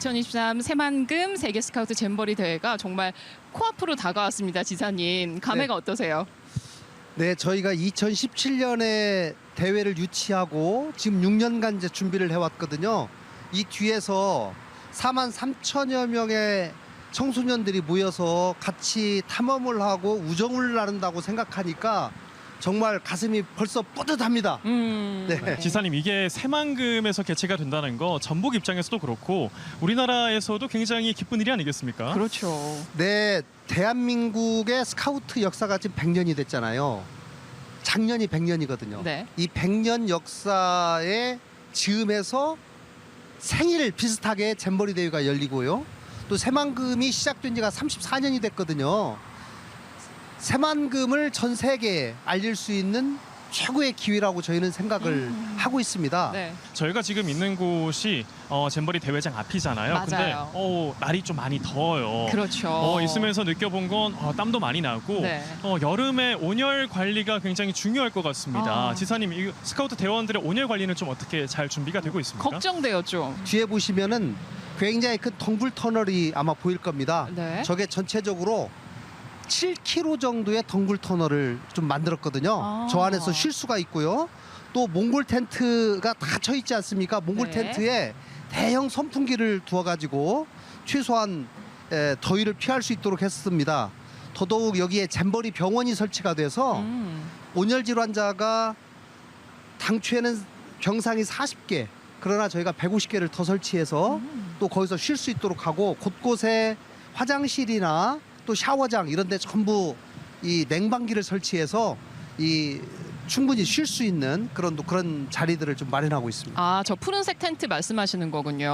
2023 새만금 세계 스카우트 잼버리 대회가 정말 코앞으로 다가왔습니다. 지사님 감회가 어떠세요? 네, 저희가 2017년에 대회를 유치하고 지금 6년간 이제 준비를 해왔거든요. 이 뒤에서 4만 3천여 명의 청소년들이 모여서 같이 탐험을 하고 우정을 나눈다고 생각하니까 정말 가슴이 벌써 뿌듯합니다. 음, 네. 지사님 이게 새만금에서 개최가 된다는 거 전북 입장에서도 그렇고 우리나라에서도 굉장히 기쁜 일이 아니겠습니까? 그렇죠. 네, 대한민국의 스카우트 역사가 지금 100년이 됐잖아요. 작년이 100년이거든요. 네. 이 100년 역사에 즈음해서 생일 비슷하게 잼버리 대회가 열리고요. 또 새만금이 시작된 지가 34년이 됐거든요. 새만금을 전 세계에 알릴 수 있는 최고의 기회라고 저희는 생각을 음. 하고 있습니다. 네. 저희가 지금 있는 곳이 어, 잼버리 대회장 앞이잖아요. 근데 맞아요. 어, 날이 좀 많이 더워요. 그렇죠. 어, 있으면서 느껴본 건 어, 땀도 많이 나고 네. 어, 여름에 온열 관리가 굉장히 중요할 것 같습니다. 아. 지사님 이 스카우트 대원들의 온열 관리는 좀 어떻게 잘 준비가 되고 있습니까? 걱정돼요 좀. 뒤에 보시면은 굉장히 큰 덩굴 터널이 아마 보일 겁니다. 네. 저게 전체적으로 7km 정도의 덩굴 터널을 좀 만들었거든요. 아. 저 안에서 쉴 수가 있고요. 또 몽골 텐트가 닫혀 있지 않습니까? 몽골 네. 텐트에 대형 선풍기를 두어가지고 최소한 에, 더위를 피할 수 있도록 했습니다. 더더욱 여기에 잼버리 병원이 설치가 돼서 음. 온열 질환자가 당초에는 병상이 40개 그러나 저희가 150개를 더 설치해서 음. 또 거기서 쉴 수 있도록 하고 곳곳에 화장실이나 또 샤워장 이런 데 전부 이 냉방기를 설치해서 이 충분히 쉴 수 있는 그런 그런 자리들을 좀 마련하고 있습니다. 아, 저 푸른색 텐트 말씀하시는 거군요.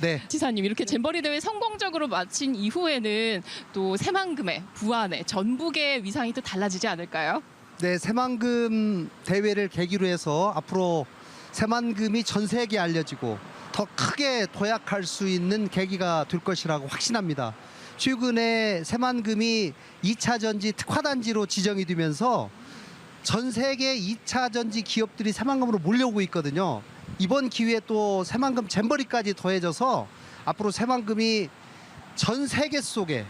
네. 지사님 이렇게 잼버리 대회 성공적으로 마친 이후에는 또 새만금의 부안의 전북의 위상이 또 달라지지 않을까요? 네, 새만금 대회를 계기로 해서 앞으로 새만금이 전 세계에 알려지고 더 크게 도약할 수 있는 계기가 될 것이라고 확신합니다. 최근에 새만금이 2차 전지 특화단지로 지정이 되면서 전 세계 2차 전지 기업들이 새만금으로 몰려오고 있거든요. 이번 기회에 또 새만금 잼버리까지 더해져서 앞으로 새만금이 전 세계 속에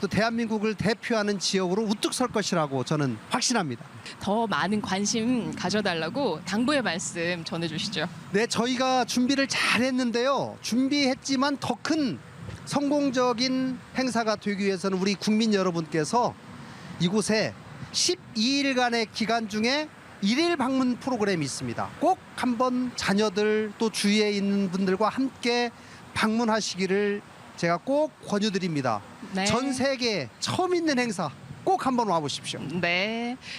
또 대한민국을 대표하는 지역으로 우뚝 설 것이라고 저는 확신합니다. 더 많은 관심 가져달라고 당부의 말씀 전해주시죠. 네, 저희가 준비를 잘 했는데요. 준비했지만 더 큰 성공적인 행사가 되기 위해서는 우리 국민 여러분께서 이곳에 12일간의 기간 중에 일일 방문 프로그램이 있습니다. 꼭 한번 자녀들 또 주위에 있는 분들과 함께 방문하시기를 제가 꼭 권유드립니다. 네. 전 세계에 처음 있는 행사 꼭 한번 와보십시오. 네.